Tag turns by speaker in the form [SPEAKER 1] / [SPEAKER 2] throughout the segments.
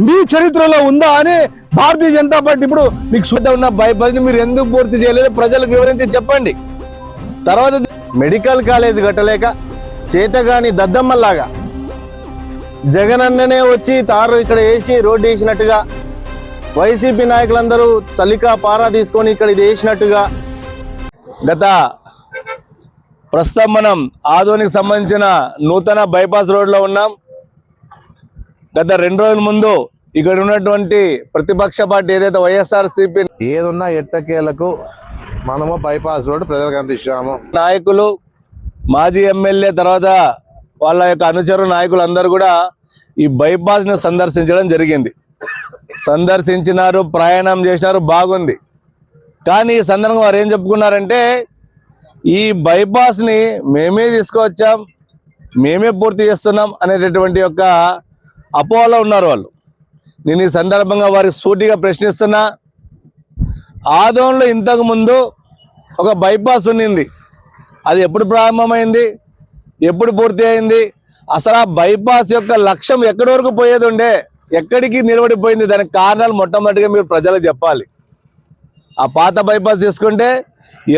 [SPEAKER 1] మీ చరిత్రలో ఉందా అని భారతీయ జనతా పార్టీ ఇప్పుడు మీకు సు-
[SPEAKER 2] ఉన్న బైపాస్ మీరు ఎందుకు పూర్తి చేయలేదు? ప్రజలకు వివరించి చెప్పండి. తర్వాత మెడికల్ కాలేజ్ కట్టలేక చేతగాని దద్దమ్మల్లాగా జగన్ అన్ననే వచ్చి తారు ఇక్కడ వేసి రోడ్డు వేసినట్టుగా వైసీపీ నాయకులందరూ చలిక పారా తీసుకొని ఇక్కడ ఇది వేసినట్టుగా గత ప్రస్తుతం మనం ఆదోనికి సంబంధించిన నూతన బైపాస్ రోడ్లో ఉన్నాం. గత రెండు రోజుల ముందు ఇక్కడ ఉన్నటువంటి ప్రతిపక్ష పార్టీ ఏదైతే వైఎస్ఆర్ సిపి
[SPEAKER 3] ఏదున్నా ఎట్టకేలకు మనము బైపాస్ రోడ్ ప్రజలకు అందించాము
[SPEAKER 2] నాయకులు మాజీ ఎమ్మెల్యే తర్వాత వాళ్ళ యొక్క అనుచరు నాయకులు అందరూ కూడా ఈ బైపాస్ని సందర్శించడం జరిగింది. సందర్శించినారు ప్రయాణం చేసినారు బాగుంది. కానీ ఈ సందర్భంగా వారు ఏం చెప్పుకున్నారంటే ఈ bypass ని మేమే తీసుకువచ్చాం మేమే పూర్తి చేస్తున్నాం అనేటటువంటి యొక్క అపోహలో ఉన్నారు వాళ్ళు. నేను ఈ సందర్భంగా వారికి సూటిగా ప్రశ్నిస్తున్నా. ఆదోన్లో ఇంతకుముందు ఒక బైపాస్ ఉన్నింది. అది ఎప్పుడు ప్రారంభమైంది? ఎప్పుడు పూర్తి అయింది? అసలు ఆ బైపాస్ యొక్క లక్ష్యం ఎక్కడి వరకు పోయేది ఉండే? ఎక్కడికి నిలబడిపోయింది? దానికి కారణాలు మొట్టమొదటిగా మీరు ప్రజలకు చెప్పాలి. ఆ పాత బైపాస్ తీసుకుంటే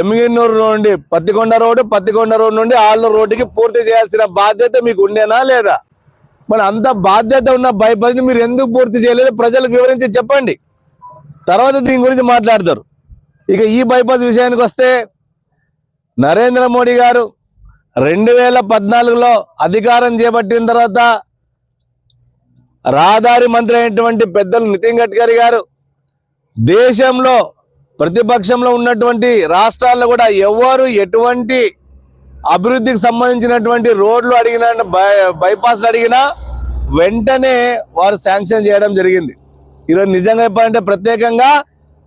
[SPEAKER 2] ఎమ్మిగిన్నూరు నుండి పత్తికొండ రోడ్డు పత్తికొండ రోడ్డు నుండి ఆళ్ళూరు రోడ్డుకి పూర్తి చేయాల్సిన బాధ్యత మీకు ఉండేనా లేదా? మరి అంత బాధ్యత ఉన్న భయపడిని మీరు ఎందుకు పూర్తి చేయలేదు? ప్రజలకు వివరించి చెప్పండి. తర్వాత దీని గురించి మాట్లాడతారు. ఇక ఈ బైపాస్ విషయానికి వస్తే నరేంద్ర మోడీ గారు రెండు వేల పద్నాలుగులో అధికారం చేపట్టిన తర్వాత రహదారి మంత్రి అయినటువంటి పెద్దలు నితిన్ గడ్కరీ గారు దేశంలో ప్రతిపక్షంలో ఉన్నటువంటి రాష్ట్రాల్లో కూడా ఎవరు ఎటువంటి అభివృద్ధికి సంబంధించినటువంటి రోడ్లు అడిగిన బై- బైపాస్లు అడిగినా వెంటనే వారు శాంక్షన్ చేయడం జరిగింది. ఈరోజు నిజంగా చెప్పాలంటే ప్రత్యేకంగా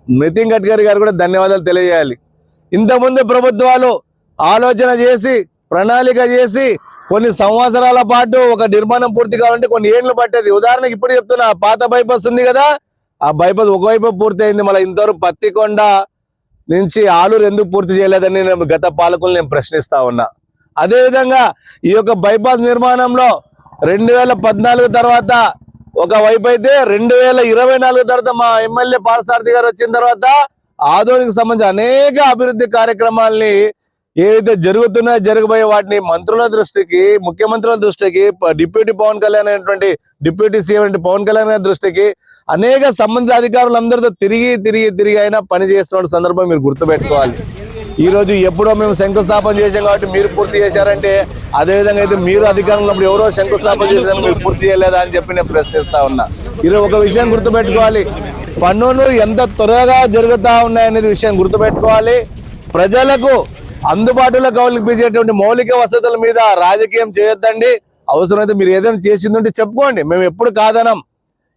[SPEAKER 2] నితిన్ గడ్కరీ గారు కూడా ధన్యవాదాలు తెలియజేయాలి. ఇంతకుముందు ప్రభుత్వాలు ఆలోచన చేసి ప్రణాళిక చేసి కొన్ని సంవత్సరాల పాటు ఒక నిర్మాణం పూర్తి కావాలంటే కొన్ని ఏళ్ళు పట్టేది. ఉదాహరణకి ఇప్పుడు చెప్తున్నా పాత బైపాస్ ఉంది కదా ఆ బైపాస్ ఒకవైపు పూర్తి అయింది మళ్ళీ ఇంతవరకు పత్తికొండ నుంచి ఆలూరు ఎందుకు పూర్తి చేయలేదని నేను గత పాలకులు నేను ప్రశ్నిస్తా ఉన్నా. అదేవిధంగా ఈ యొక్క బైపాస్ నిర్మాణంలో రెండు వేల పద్నాలుగు తర్వాత ఒక వైపు అయితే రెండు వేల ఇరవై నాలుగు తర్వాత మా ఎమ్మెల్యే పాలసారథి గారు వచ్చిన తర్వాత ఆధునిక సంబంధించి అనేక అభివృద్ధి కార్యక్రమాల్ని ఏవైతే జరుగుతున్నాయో జరగబోయే వాటిని మంత్రుల దృష్టికి ముఖ్యమంత్రుల దృష్టికి డిప్యూటీ పవన్ కళ్యాణ్ అనేటువంటి డిప్యూటీ సీఎం పవన్ కళ్యాణ్ గారి దృష్టికి అనేక సంబంధిత అధికారులందరితో తిరిగి తిరిగి తిరిగి అయినా పని చేస్తున్న సందర్భం మీరు గుర్తుపెట్టుకోవాలి. ఈ రోజు ఎప్పుడో మేము శంకుస్థాపన చేశాం కాబట్టి మీరు పూర్తి చేశారంటే అదే విధంగా అయితే మీరు అధికారంలో ఉన్నప్పుడు ఎవరో శంకుస్థాపన చేశారు మీరు పూర్తి చేయలేదా అని చెప్పి నేను ప్రశ్నిస్తా ఉన్నా. ఈరోజు ఒక విషయం గుర్తుపెట్టుకోవాలి. పన్నులు ఎంత త్వరగా జరుగుతూ ఉన్నాయనేది విషయం గుర్తుపెట్టుకోవాలి. ప్రజలకు అందుబాటులో కౌలిపించేటువంటి మౌలిక వసతుల మీద రాజకీయం చేయొద్దండి. అవసరమైతే మీరు ఏదైనా చేసిందంటే చెప్పుకోండి. మేము ఎప్పుడు కాదనం.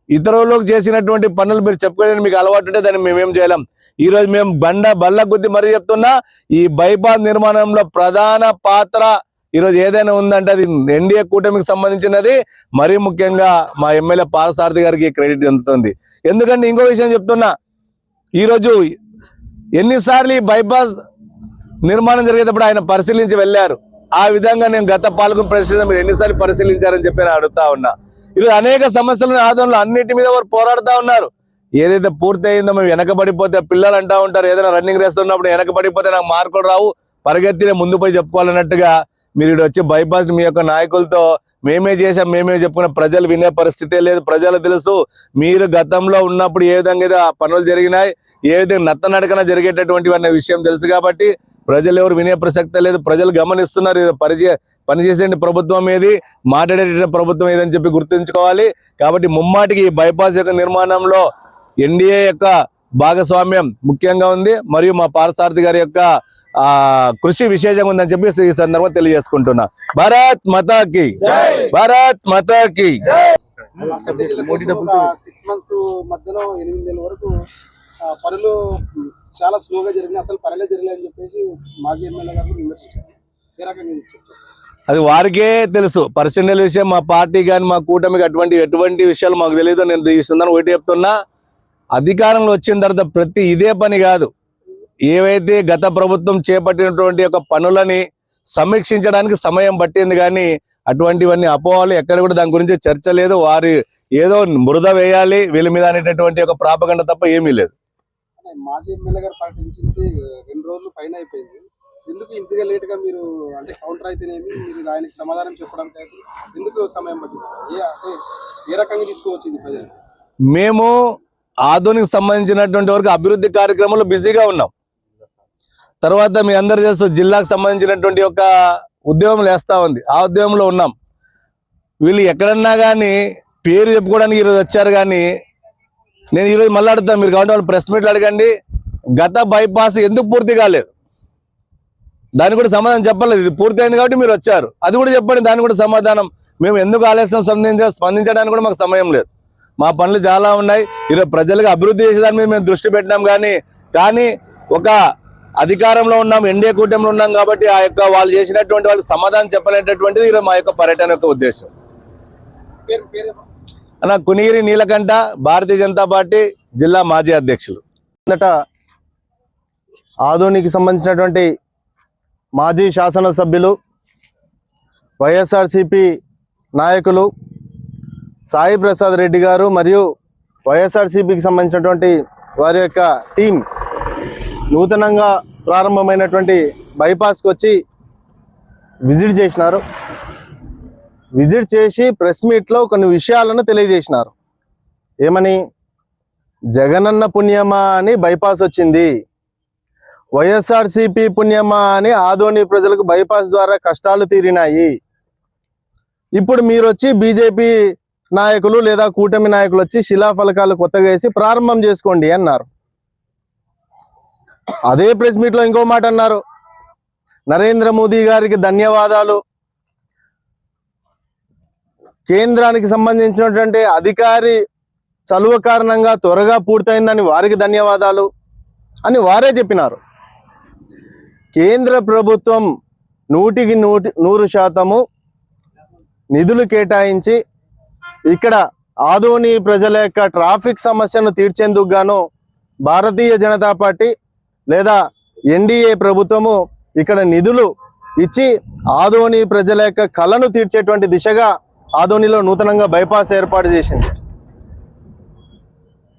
[SPEAKER 2] ఇతరులకు చేసినటువంటి పనులు మీరు చెప్పుకోవడానికి మీకు అలవాటు ఉంటే దాన్ని మేమేం చేయలేం. ఈ రోజు మేము బండ బల్ల గుద్ది మరీ చెప్తున్నా ఈ బైపాస్ నిర్మాణంలో ప్రధాన పాత్ర ఈరోజు ఏదైనా ఉందంటే అది ఎన్డీఏ కూటమికి సంబంధించినది. మరీ ముఖ్యంగా మా ఎమ్మెల్యే పాలసారథి గారికి క్రెడిట్ అందుతుంది. ఎందుకంటే ఇంకో విషయం చెప్తున్నా ఈరోజు ఎన్నిసార్లు ఈ బైపాస్ నిర్మాణం జరిగేటప్పుడు ఆయన పరిశీలించి వెళ్ళారు. ఆ విధంగా నేను గత పాల్గొని ప్రశ్న మీరు ఎన్నిసార్లు పరిశీలించారని చెప్పి నేను అడుగుతా ఉన్నా. ఇది అనేక సమస్యలను ఆదంలో అన్నిటి మీద వారు పోరాడుతా ఉన్నారు. ఏదైతే పూర్తి అయిందో మేము వెనకబడిపోతే పిల్లలు అంటా ఉంటారు. ఏదైనా రన్నింగ్ రేస్తున్నప్పుడు వెనకబడిపోతే నాకు మార్కులు రావు. పరిగెత్తినే ముందు పోయి చెప్పుకోవాలన్నట్టుగా మీరు ఇక్కడ వచ్చి బైపాస్ మీ యొక్క నాయకులతో మేమే చేసాం మేమే చెప్పుకున్న ప్రజలు వినే పరిస్థితే లేదు. ప్రజలు తెలుసు మీరు గతంలో ఉన్నప్పుడు ఏ విధంగా పనులు జరిగినాయి ఏ విధంగా నత్తనడకన జరిగేటటువంటి అనే విషయం తెలుసు కాబట్టి ప్రజలు ఎవరు వినే ప్రసక్తే లేదు. ప్రజలు గమనిస్తున్నారు. పరిచయం పరిచయ పనిచేసేటువంటి ప్రభుత్వం ఏది? మాట్లాడే ప్రభుత్వం ఏదని చెప్పి గుర్తుంచుకోవాలి. కాబట్టి ముమ్మాటికి బైపాస్ యొక్క నిర్మాణంలో ఎన్డీఏ యొక్క భాగస్వామ్యం ముఖ్యంగా ఉంది. మరియు మా పారసారథి గారి యొక్క కృషి విశేషంగా ఉందని చెప్పి ఈ సందర్భంగా తెలియజేసుకుంటున్నా. భారత్ మతాకి. భారత్ మతాకి.
[SPEAKER 4] సిక్స్ మంత్స్ మధ్యలో ఎనిమిది నెలల వరకు పనులు చాలా స్లోగా జరిగినాయి. అసలు పనులే జరగలేదని చెప్పేసి మాజీ ఎమ్మెల్యే గారు విమర్శించారు. ఏ రకంగా చెప్తారు?
[SPEAKER 2] అది వారికే తెలుసు. పర్సనల్ విషయం మా పార్టీ కానీ మా కూటమికి అటువంటి ఎటువంటి విషయాలు మాకు తెలియదు నేను ఈ సందర్భం ఒకటి చెప్తున్నా. అధికారంలో వచ్చిన తర్వాత ప్రతి ఇదే పని కాదు. ఏవైతే గత ప్రభుత్వం చేపట్టినటువంటి యొక్క పనులని సమీక్షించడానికి సమయం పట్టింది కానీ అటువంటివన్నీ అపోహలు ఎక్కడ కూడా దాని గురించి చర్చ లేదు. వారి ఏదో మృద వేయాలి వీళ్ళ మీద అనేటటువంటి ఒక ప్రాపగండ తప్ప ఏమీ లేదు.
[SPEAKER 4] మాజీ ఎమ్మెల్యే గారు పర్యటించి రెండు రోజులు పైన అయిపోయింది. ఎందుకు ఇంతగా లేట్గా మీరు అంటే కౌంటర్ అయితేనేమి మీరు ఆయనకి సమాధానం చెప్పడం ఎందుకు సమయం పట్టింది? ఏ అంటే ఏ రకంగా తీసుకోవచ్చింది ప్రజలు?
[SPEAKER 2] మేము ఆధునిక సంబంధించినటువంటి వరకు అభివృద్ధి కార్యక్రమంలో బిజీగా ఉన్నాం. తర్వాత మీ అందరు తెలుసు జిల్లాకు సంబంధించినటువంటి ఒక ఉద్యమం లేస్తా ఉంది. ఆ ఉద్యమంలో ఉన్నాం. వీళ్ళు ఎక్కడన్నా కానీ పేరు చెప్పుకోవడానికి ఈరోజు వచ్చారు కానీ నేను ఈరోజు మళ్ళీ అడుగుతాను. మీరు కాబట్టి వాళ్ళు ప్రెస్ మీట్లు అడగండి. గత బైపాస్ ఎందుకు పూర్తి కాలేదు? దానికి కూడా సమాధానం చెప్పలేదు. ఇది పూర్తయింది కాబట్టి మీరు వచ్చారు. అది కూడా చెప్పండి దానికి కూడా సమాధానం. మేము ఎందుకు ఆలస్యం స్పందించ స్పందించడానికి కూడా మాకు సమయం లేదు. మా పనులు చాలా ఉన్నాయి. ఈరోజు ప్రజలకు అభివృద్ధి చేసేదాని మీద మేము దృష్టి పెట్టినాం కానీ కానీ ఒక అధికారంలో ఉన్నాం ఎన్డీఏ కూటమిలో ఉన్నాం కాబట్టి ఆ యొక్క వాళ్ళు చేసినటువంటి వాళ్ళకి సమాధానం చెప్పలేటటువంటిది ఈరోజు మా యొక్క పర్యటన యొక్క ఉద్దేశం. అన్న కునిగిరి నీలకంఠ భారతీయ జనతా పార్టీ జిల్లా మాజీ అధ్యక్షులు.
[SPEAKER 5] మొదట ఆధునికి సంబంధించినటువంటి మాజీ శాసనసభ్యులు వైఎస్ఆర్సిపి నాయకులు సాయి ప్రసాద్ రెడ్డి గారు మరియు వైఎస్ఆర్సిపికి సంబంధించినటువంటి వారి యొక్క టీం నూతనంగా ప్రారంభమైనటువంటి బైపాస్కి వచ్చి విజిట్ చేసినారు. విజిట్ చేసి ప్రెస్ మీట్లో కొన్ని విషయాలను తెలియజేసినారు. ఏమని? జగనన్న పుణ్యమా అని బైపాస్ వచ్చింది. వైఎస్ఆర్సీపీ పుణ్యమా అని ఆదోని ప్రజలకు బైపాస్ ద్వారా కష్టాలు తీరినాయి. ఇప్పుడు మీరు వచ్చి బీజేపీ నాయకులు లేదా కూటమి నాయకులు వచ్చి శిలాఫలకాలు కొత్తగా వేసి ప్రారంభం చేసుకోండి అన్నారు. అదే ప్రెస్ మీట్లో ఇంకో మాట అన్నారు. నరేంద్ర మోదీ గారికి ధన్యవాదాలు. కేంద్రానికి సంబంధించినటువంటి అధికారి చలువ కారణంగా త్వరగా పూర్తయిందని వారికి ధన్యవాదాలు అని వారే చెప్పినారు. కేంద్ర ప్రభుత్వం నూటికి నూటి నూరు శాతము నిధులు కేటాయించి ఇక్కడ ఆదోని ప్రజల యొక్క ట్రాఫిక్ సమస్యను తీర్చేందుకు గాను భారతీయ జనతా పార్టీ లేదా ఎన్డీఏ ప్రభుత్వము ఇక్కడ నిధులు ఇచ్చి ఆదోని ప్రజల యొక్క కళను తీర్చేటువంటి దిశగా ఆదోనిలో నూతనంగా బైపాస్ ఏర్పాటు చేసింది.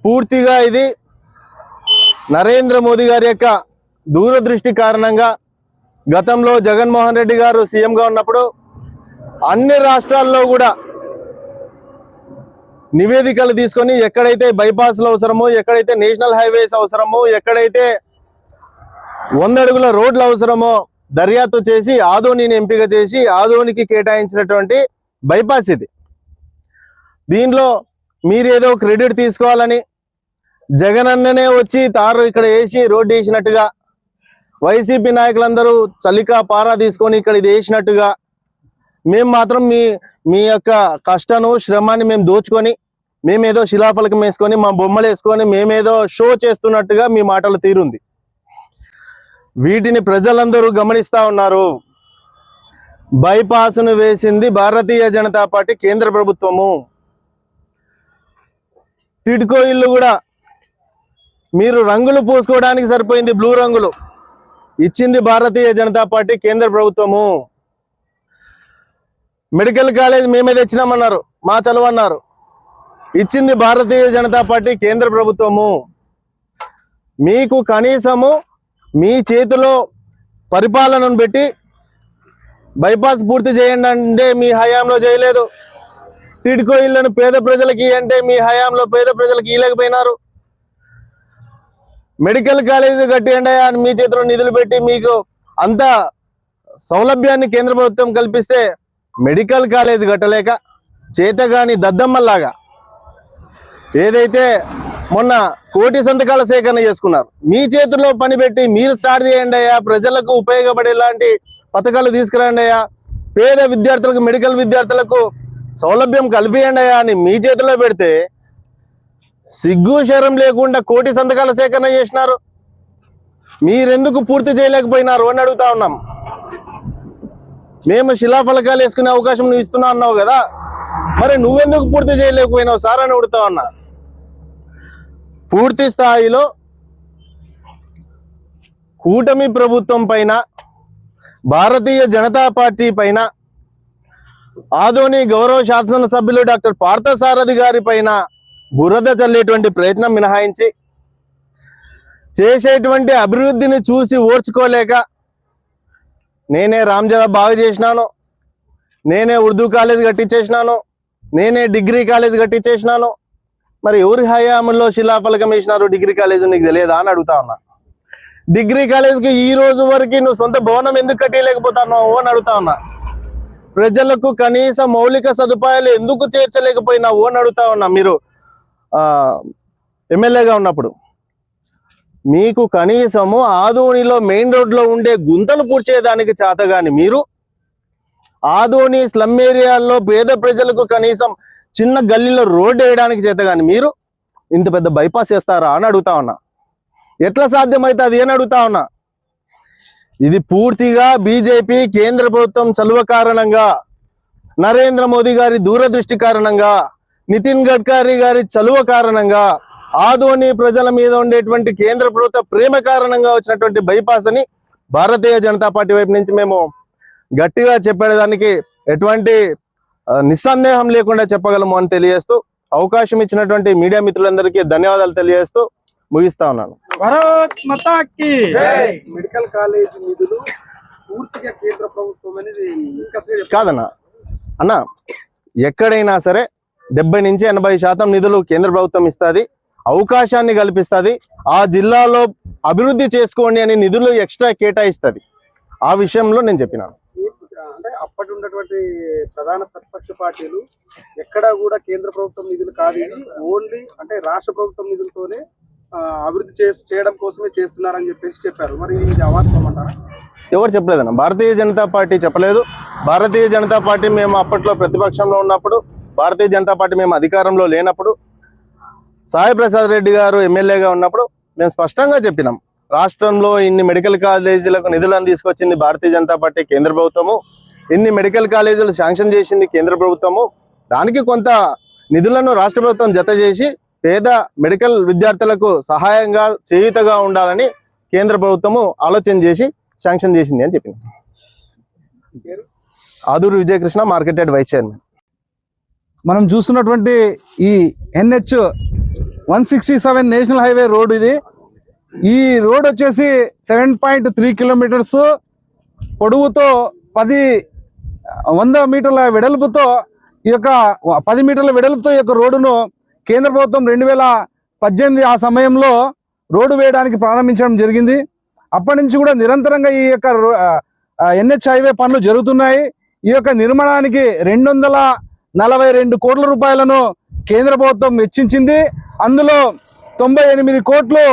[SPEAKER 5] పూర్తిగా ఇది నరేంద్ర మోదీ గారి యొక్క దూరదృష్టి కారణంగా గతంలో జగన్మోహన్ రెడ్డి గారు సీఎంగా ఉన్నప్పుడు అన్ని రాష్ట్రాల్లో కూడా నివేదికలు తీసుకొని ఎక్కడైతే బైపాస్లు అవసరమో ఎక్కడైతే నేషనల్ హైవేస్ అవసరమో ఎక్కడైతే వంద అడుగుల రోడ్లు అవసరమో దర్యాప్తు చేసి ఆదోనిని ఎంపిక చేసి ఆదోనికి కేటాయించినటువంటి బైపాస్ ఇది. దీనిలో మీరేదో క్రెడిట్ తీసుకోవాలని జగన్ అన్ననే వచ్చి తారు ఇక్కడ వేసి రోడ్డు వేసినట్టుగా వైసీపీ నాయకులందరూ చలిక పారా తీసుకొని ఇక్కడ ఇది వేసినట్టుగా మేము మాత్రం మీ మీ యొక్క కష్టను శ్రమాన్ని మేము దోచుకొని మేమేదో శిలాఫలకం వేసుకొని మా బొమ్మలు వేసుకొని మేమేదో షో చేస్తున్నట్టుగా మీ మాటలు తీరుంది. వీటిని ప్రజలందరూ గమనిస్తూ ఉన్నారు. బైపాస్ను వేసింది భారతీయ జనతా పార్టీ కేంద్ర ప్రభుత్వము. టిడ్కో ఇల్లు కూడా మీరు రంగులు పూసుకోవడానికి సరిపోయింది బ్లూ రంగులు. ఇచ్చింది భారతీయ జనతా పార్టీ కేంద్ర ప్రభుత్వము. మెడికల్ కాలేజ్ మేమే తెచ్చినామన్నారు మా చలువ అన్నారు. ఇచ్చింది భారతీయ జనతా పార్టీ కేంద్ర ప్రభుత్వము. మీకు కనీసము మీ చేతిలో పరిపాలనను పెట్టి బైపాస్ పూర్తి చేయండి అంటే మీ హయాంలో చేయలేదు. టిడ్కో ఇళ్ళను పేద ప్రజలకి అంటే మీ హయాంలో పేద ప్రజలకి ఇవ్వలేకపోయినారు మెడికల్ కాలేజ్ కట్టియండి అని మీ చేతిలో నిధులు పెట్టి మీకు అంత సౌలభ్యాన్ని కేంద్ర ప్రభుత్వం కల్పిస్తే మెడికల్ కాలేజ్ కట్టలేక చేతగాని దద్దమ్మల్లాగా ఏదైతే మొన్న కోటి సంతకాల సేకరణ చేసుకున్నారు మీ చేతుల్లో పని పెట్టి మీరు స్టార్ట్ చేయండి అయ్యా ప్రజలకు ఉపయోగపడేలాంటి పథకాలు తీసుకురండి అయ్యా పేద విద్యార్థులకు మెడికల్ విద్యార్థులకు సౌలభ్యం కల్పియండి అయ్యా అని మీ చేతిలో పెడితే సిగ్గు శరం లేకుండా కోటి సంతకాల సేకరణ చేసినారు. మీరెందుకు పూర్తి చేయలేకపోయినారు అని అడుగుతా ఉన్నాం. మేము శిలాఫలకాలు వేసుకునే అవకాశం నువ్వు ఇస్తున్నా అన్నావు కదా మరి నువ్వెందుకు పూర్తి చేయలేకపోయినావు సార్ అని అడుగుతా ఉన్నా. పూర్తి స్థాయిలో కూటమి ప్రభుత్వం పైన భారతీయ జనతా పార్టీ పైన ఆదోని గౌరవ శాసనసభ్యులు డాక్టర్ పార్థసారథి గారి పైన బురద చల్లేటువంటి ప్రయత్నం మినహాయించి చేసేటువంటి అభివృద్ధిని చూసి ఓర్చుకోలేక నేనే రామ్జరా బాగా చేసినాను నేనే ఉర్దూ కాలేజ్ కట్టించేసినాను నేనే డిగ్రీ కాలేజ్ కట్టించేసినాను. మరి ఎవరి హయాంలో శిలాఫలకం వేసినారు డిగ్రీ కాలేజ్ నీకు తెలియదా అని అడుగుతా ఉన్నా. డిగ్రీ కాలేజ్కి ఈ రోజు వరకు నువ్వు సొంత భవనం ఎందుకు కట్టలేకపోతున్నావు అని అడుగుతా ఉన్నా. ప్రజలకు కనీస మౌలిక సదుపాయాలు ఎందుకు చేర్చలేకపోయినావు అని అడుగుతా ఉన్నా. మీరు ఎమ్మెల్యేగా ఉన్నప్పుడు. మీకు కనీసము ఆదోనిలో మెయిన్ రోడ్లో ఉండే గుంతలు పూడ్చేదానికి చేతగాని మీరు ఆదోని స్లమ్ ఏరియాల్లో పేద ప్రజలకు కనీసం చిన్న గల్లీలో రోడ్డు వేయడానికి చేతగాని మీరు ఇంత పెద్ద బైపాస్ చేస్తారా అని అడుగుతా ఉన్నా. ఎట్లా సాధ్యమవుతుంది అని అడుగుతా ఉన్నా. ఇది పూర్తిగా బీజేపీ కేంద్ర ప్రభుత్వం చలువ కారణంగా నరేంద్ర మోదీ గారి దూరదృష్టి కారణంగా నితిన్ గడ్కరీ గారి చలువ కారణంగా ఆదోని ప్రజల మీద ఉండేటువంటి కేంద్ర ప్రభుత్వ ప్రేమ కారణంగా వచ్చినటువంటి బైపాస్ అని భారతీయ జనతా పార్టీ వైపు నుంచి మేము గట్టిగా చెప్పేదానికి ఎటువంటి నిస్సందేహం లేకుండా చెప్పగలము అని తెలియజేస్తూ అవకాశం ఇచ్చినటువంటి మీడియా మిత్రులందరికీ ధన్యవాదాలు తెలియజేస్తూ ముగిస్తా ఉన్నాను
[SPEAKER 1] భారత్ మాతా కీ
[SPEAKER 4] మెడికల్ కాలేజ్ నిధులు పూర్తిగా కేంద్ర ప్రభుత్వం అనేది ఇంకసగా చెప్తారు.
[SPEAKER 5] కాదన్న అన్న ఎక్కడైనా సరే డెబ్బై నుంచి ఎనభై శాతం నిధులు కేంద్ర ప్రభుత్వం ఇస్తుంది. అవకాశాన్ని కల్పిస్తుంది. ఆ జిల్లాలో అభివృద్ధి చేసుకోండి అని నిధులు ఎక్స్ట్రా కేటాయిస్తుంది. ఆ విషయంలో నేను చెప్పినాను
[SPEAKER 4] అంటే అప్పటి ఉన్నటువంటి ప్రధాన ప్రతిపక్ష పార్టీలు ఎక్కడా కూడా కేంద్ర ప్రభుత్వం నిధులు కాదు. ఓన్లీ అంటే రాష్ట్ర ప్రభుత్వం నిధులతోనే అభివృద్ధి చేస్- చేయడం కోసమే చేస్తున్నారని చెప్పేసి చెప్పారు. మరి ఇది అవాస్తవం అంటారా
[SPEAKER 5] ఎవరు చెప్పలేదన్న? భారతీయ జనతా పార్టీ చెప్పలేదు. భారతీయ జనతా పార్టీ మేము అప్పట్లో ప్రతిపక్షంలో ఉన్నప్పుడు భారతీయ జనతా పార్టీ మేము అధికారంలో లేనప్పుడు సాయి ప్రసాద్ రెడ్డి గారు ఎమ్మెల్యేగా ఉన్నప్పుడు మేము స్పష్టంగా చెప్పినాం. రాష్ట్రంలో ఇన్ని మెడికల్ కాలేజీలకు నిధులను తీసుకొచ్చింది భారతీయ జనతా పార్టీ కేంద్ర ప్రభుత్వము. ఇన్ని మెడికల్ కాలేజీలు శాంక్షన్ చేసింది కేంద్ర ప్రభుత్వము. దానికి కొంత నిధులను రాష్ట్ర ప్రభుత్వం జత చేసి పేద మెడికల్ విద్యార్థులకు సహాయంగా చేయుతగా ఉండాలని కేంద్ర ప్రభుత్వము ఆలోచన చేసి శాంక్షన్ చేసింది అని చెప్పింది
[SPEAKER 4] పేరు
[SPEAKER 5] Aduru Vijayakrishna marketed vice chairman.
[SPEAKER 1] మనం చూస్తున్నటువంటి ఈ NH one sixty seven national highway road ఇది. ఈ రోడ్ వచ్చేసి సెవెన్ పాయింట్ త్రీ కిలోమీటర్స్ పొడవుతో పది వంద మీటర్ల వెడల్పుతో ఈ యొక్క పది మీటర్ల వెడల్పుతో ఈ యొక్క రోడ్డును కేంద్ర ప్రభుత్వం రెండు వేల పద్దెనిమిది ఆ సమయంలో రోడ్డు వేయడానికి ప్రారంభించడం జరిగింది. అప్పటి నుంచి కూడా నిరంతరంగా ఈ యొక్క ఎన్హెచ్ హైవే పనులు జరుగుతున్నాయి. ఈ యొక్క నిర్మాణానికి రెండు వందల నలభై రెండు కోట్ల రూపాయలను కేంద్ర ప్రభుత్వం వెచ్చించింది. అందులో తొంభై ఎనిమిది కోట్లు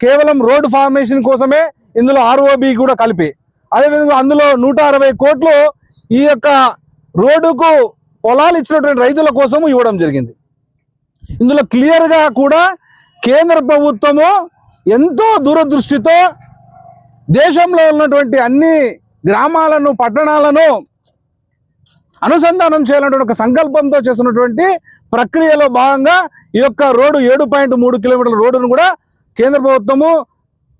[SPEAKER 1] కేవలం రోడ్డు ఫార్మేషన్ కోసమే ఇందులో ఆర్ఓబి కూడా కలిపి. అదేవిధంగా అందులో నూట అరవై కోట్లు ఈ యొక్క రోడ్డుకు పొలాలు ఇచ్చినటువంటి రైతుల కోసము ఇవ్వడం జరిగింది. ఇందులో క్లియర్గా కూడా కేంద్ర ప్రభుత్వము ఎంతో దూరదృష్టితో దేశంలో ఉన్నటువంటి అన్ని గ్రామాలను పట్టణాలను అనుసంధానం చేయాలన్నటువంటి ఒక సంకల్పంతో చేస్తున్నటువంటి ప్రక్రియలో భాగంగా ఈ యొక్క రోడ్డు ఏడు పాయింట్ మూడు కిలోమీటర్ల రోడ్డును కూడా కేంద్ర ప్రభుత్వము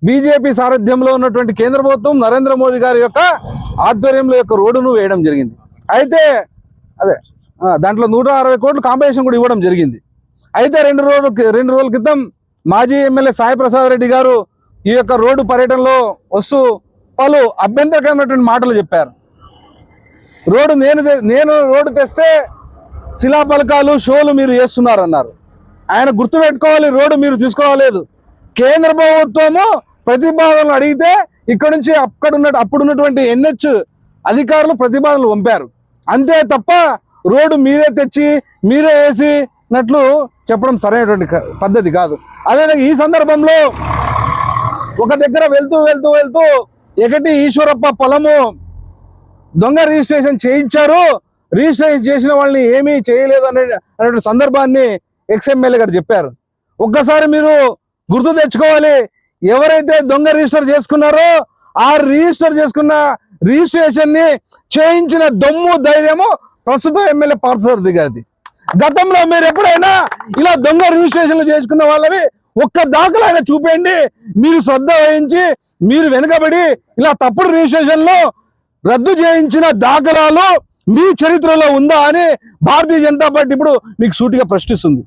[SPEAKER 1] బీజేపీ సారథ్యంలో ఉన్నటువంటి కేంద్ర ప్రభుత్వం నరేంద్ర మోదీ గారి యొక్క ఆధ్వర్యంలో యొక్క రోడ్డును వేయడం జరిగింది. అయితే అదే దాంట్లో నూట అరవై కోట్లు కాంపిటీషన్ కూడా ఇవ్వడం జరిగింది. అయితే రెండు రోజులు రెండు రోజుల క్రితం మాజీ ఎమ్మెల్యే సాయి ప్రసాద్ రెడ్డి గారు ఈ యొక్క రోడ్డు పర్యటనలో వస్తూ పలు అభ్యంతరకరమైనటువంటి మాటలు చెప్పారు. రోడ్డు నేను తె- నేను రోడ్డు తెస్తే శిలాఫలకాలు షోలు మీరు చేస్తున్నారన్నారు. ఆయన గుర్తుపెట్టుకోవాలి రోడ్డు మీరు తీసుకోవాలేదు. కేంద్ర ప్రభుత్వము ప్రతిపాదనలు అడిగితే ఇక్కడ నుంచి అక్కడ ఉన్న అప్పుడు ఉన్నటువంటి ఎన్హెచ్ అధికారులు ప్రతిపాదనలు పంపారు. అంతే తప్ప రోడ్డు మీరే తెచ్చి మీరే వేసినట్లు చెప్పడం సరైనటువంటి పద్ధతి కాదు. అదే ఈ సందర్భంలో ఒక దగ్గర వెళ్తూ వెళ్తూ వెళ్తూ ఒకటి ఈశ్వరప్ప పొలము దొంగ రిజిస్ట్రేషన్ చేయించారు. రిజిస్ట్రేషన్ చేసిన వాళ్ళని ఏమీ చేయలేదు అనే అనే సందర్భాన్ని ఎక్స్ఎమ్మెల్యే గారు చెప్పారు. ఒక్కసారి మీరు గుర్తు తెచ్చుకోవాలి. ఎవరైతే దొంగ రిజిస్టర్ చేసుకున్నారో ఆ రిజిస్టర్ చేసుకున్న రిజిస్ట్రేషన్ని చేయించిన దొమ్ము ధైర్యము ప్రస్తుతం ఎమ్మెల్యే పార్థసారథి గారిది. గతంలో మీరు ఎప్పుడైనా ఇలా దొంగ రిజిస్ట్రేషన్లు చేసుకున్న వాళ్ళవి ఒక్క దాఖలు ఆయన చూపేయండి. మీరు శ్రద్ధ వహించి మీరు వెనుకబడి ఇలా తప్పుడు రిజిస్ట్రేషన్లు రద్దు చేయించిన దాఖలాలు మీ చరిత్రలో ఉందా అని భారతీయ జనతా పార్టీ ఇప్పుడు మీకు సూటిగా ప్రశ్నిస్తుంది.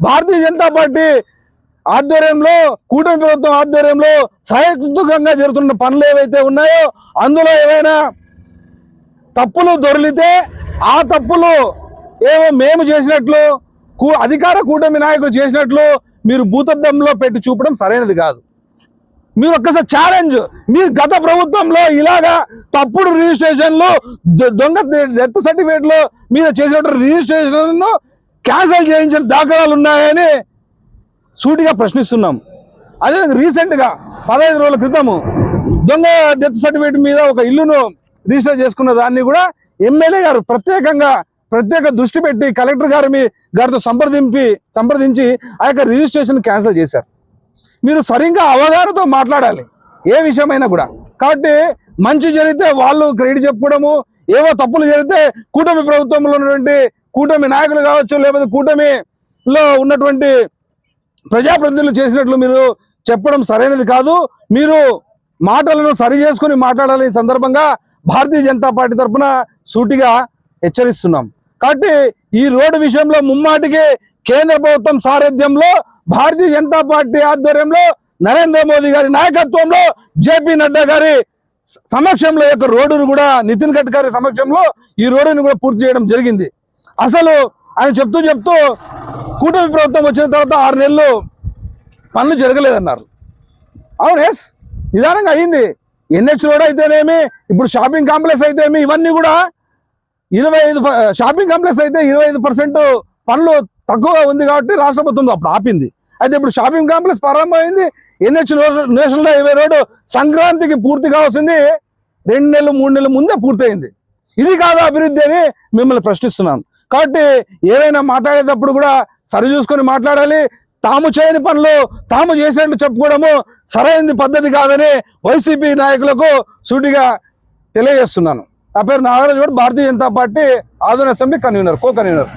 [SPEAKER 1] భారతీయ జనతా పార్టీ ఆధ్వర్యంలో కూటమి ప్రభుత్వం ఆధ్వర్యంలో సహేతుకంగా జరుగుతున్న పనులు ఏవైతే ఉన్నాయో అందులో ఏవైనా తప్పులు దొరికితే ఆ తప్పులు ఏమో మేము చేసినట్లు కూ- అధికార కూటమి నాయకులు చేసినట్లు మీరు భూతద్దంలో పెట్టి చూపడం సరైనది కాదు. మీరు ఒక్కసారి ఛాలెంజ్ మీరు గత ప్రభుత్వంలో ఇలాగా తప్పుడు రిజిస్ట్రేషన్లు దొ- దొంగ డెత్ సర్టిఫికేట్లు మీద చేసినటువంటి రిజిస్ట్రేషన్లను క్యాన్సిల్ చేయించిన దాఖలాలు ఉన్నాయని సూటిగా ప్రశ్నిస్తున్నాం. అదే రీసెంట్గా పదహైదు రోజుల క్రితము దొంగ డెత్ సర్టిఫికేట్ మీద ఒక ఇల్లును రిజిస్టర్ చేసుకున్న దాన్ని కూడా ఎమ్మెల్యే గారు ప్రత్యేకంగా ప్రత్యేక దృష్టి పెట్టి కలెక్టర్ గారి మీ గారితో సంప్రదింపి సంప్రదించి ఆ యొక్క రిజిస్ట్రేషన్ క్యాన్సిల్ చేశారు. మీరు సరిగ్గా అవగాహనతో మాట్లాడాలి. ఏ విషయమైనా కూడా. కాబట్టి మంచి జరిగితే వాళ్ళు క్రెడిట్ చెప్పుకోవడము ఏవో తప్పులు జరిగితే కూటమి ప్రభుత్వంలో ఉన్నటువంటి కూటమి నాయకులు కావచ్చు లేకపోతే కూటమిలో ఉన్నటువంటి ప్రజాప్రతినిధులు చేసినట్లు మీరు చెప్పడం సరైనది కాదు. మీరు మాటలను సరి చేసుకుని మాట్లాడాలి సందర్భంగా భారతీయ జనతా పార్టీ తరఫున సూటిగా హెచ్చరిస్తున్నాం. కాబట్టి ఈ రోడ్డు విషయంలో ముమ్మాటికి కేంద్ర ప్రభుత్వం సారథ్యంలో భారతీయ జనతా పార్టీ ఆధ్వర్యంలో నరేంద్ర మోదీ గారి నాయకత్వంలో జేపీ నడ్డా గారి సమక్షంలో యొక్క రోడ్డును కూడా నితిన్ గడ్కరీ సమక్షంలో ఈ రోడ్డును కూడా పూర్తి చేయడం జరిగింది. అసలు ఆయన చెప్తూ చెప్తూ కూటమి ప్రభుత్వం వచ్చిన తర్వాత ఆరు నెలలు పనులు జరగలేదన్నారు. అవును ఎస్ నిదానంగా అయింది. ఎన్హెచ్ రోడ్ అయితేనేమి ఇప్పుడు షాపింగ్ కాంప్లెక్స్ అయితేమి ఇవన్నీ కూడా ఇరవై ఐదు ప- షాపింగ్ కాంప్లెక్స్ అయితే ఇరవై ఐదు పర్సెంట్ పనులు తక్కువగా ఉంది కాబట్టి రాష్ట్ర ప్రభుత్వం అప్పుడు ఆపింది. అయితే ఇప్పుడు షాపింగ్ కాంప్లెక్స్ ప్రారంభమైంది. ఎన్హెచ్ నేషనల్ హైవే రోడ్డు సంక్రాంతికి పూర్తి కావాల్సింది రెండు నెలలు మూడు నెలల ముందే పూర్తయింది. ఇది కాదు అభివృద్ధి అని మిమ్మల్ని ప్రశ్నిస్తున్నాను. కాబట్టి ఏవైనా మాట్లాడేటప్పుడు కూడా సరి చూసుకొని మాట్లాడాలి. తాము చేయని పనులు తాము చేసినట్టు చెప్పుకోవడము సరైనది పద్ధతి కాదని వైసీపీ నాయకులకు సూటిగా తెలియజేస్తున్నాను. నా పేరు నాగరాజు గౌడ్, భారతీయ జనతా పార్టీ ఆదరణ అసెంబ్లీ కన్వీనర్ కో కన్వీనర్